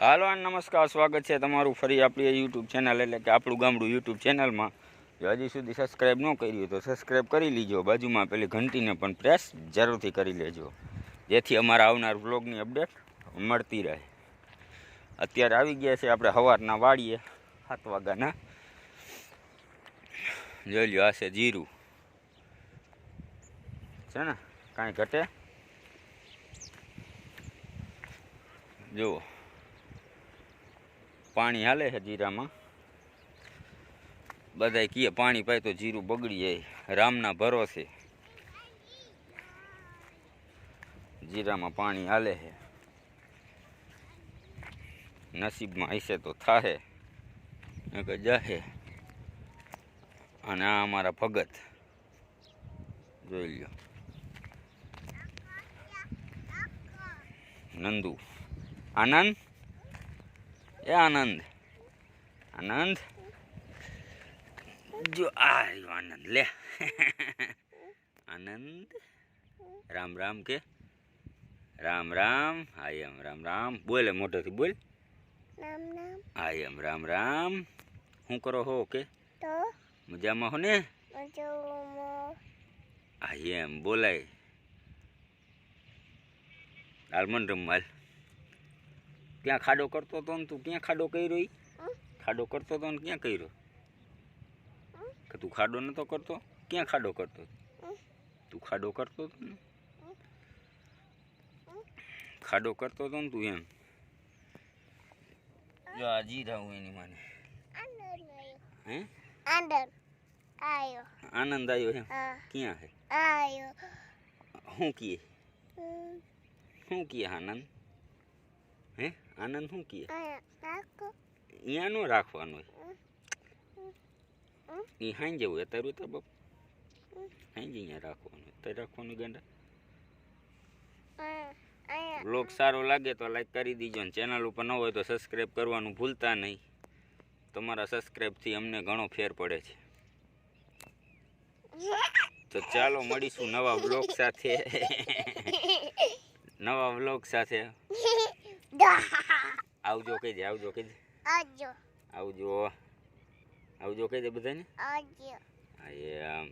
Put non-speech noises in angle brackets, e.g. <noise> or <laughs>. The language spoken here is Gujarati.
હાલો નમસ્કાર, સ્વાગત છે તમારું ફરી આપણી યુટ્યુબ ચેનલ એટલે કે આપણું ગામડું યુટ્યુબ ચેનલમાં જો હજી સુધી સબસ્ક્રાઈબ ન કર્યું તો સબસ્ક્રાઈબ કરી લીજો. બાજુમાં પેલી ઘંટીને પણ પ્રેસ જરૂરથી કરી લેજો. જેથી અમારા આવનાર વ્લોગની અપડેટ મળતી રહે. અત્યારે આવી ગયા છે આપણે સવારના વાડીએ, સાત વાગ્યાના. જોઈ લ્યો, આ છે જીરું. છે ને? કાંઈ ઘટે? જુઓ. પાણી હાલે છે જીરામાં. બધાય કીએ પાણી પાય તો જીરું બગડી જાય. રામના ભરોસે જીરામાં પાણી હાલે છે. નસીબમાં હશે તો થાહે જાહે. અને આ અમારા ભગત. જોઈ લ્યો. નંદુ. આનંદ? એ આનંદ. આનંદ? જો આ આનંદ. લે. આનંદ? રામ રામ કે? રામ રામ. આઈ એમ રામ રામ. બોલે મોટેથી બોલ. આયમ રામ. રામ શું કરો હો કે? મજામાં હો ને? આયમ બોલાય. આલમંડ રમવાલ ક્યાં ખાડો કરતો હતો ને તું ક્યાં ખાડો કર્યો ઈ? હમ? ખાડો કરતો હતો ને ક્યાં કર્યો? કે તું ખાડો નતો કરતો? ક્યાં ખાડો કરતો હતો? હમ? તું ખાડો કરતો હતો ને? ખાડો કરતો હતો ને તું એમ? જો આ જીરા હું એની માને. આંદર આયો. હે? આંદર આયો. આનંદ આવ્યો એમ? હા. ક્યાં હે? આયો. શું કીએ? હમ, શું કીએ આનંદ? હે? આનંદ શું કીએ? અહીંયા નો રાખવાનો. એ હાઈ જવું અત્યારે તો બાપ. હમ. જ અહીંયા રાખવાનું અત્યારે રાખવાનું ગાંડા. બ્લોગ સારો લાગે તો લાઈક કરી દીજો ને ચેનલ ઉપર ન હોય તો સબસ્ક્રાઈબ કરવાનું ભૂલતા નહીં. તમારા સબસ્ક્રાઈબથી અમને ઘણો ફેર પડે છે. તો ચાલો મળીશું નવા બ્લોગ સાથે. <laughs> નવા બ્લોગ સાથે. <laughs> આવજો કહી દે આવજો કહી દે. આજો આવજો. આવજો કહી દે બધાને? આવજો. એમ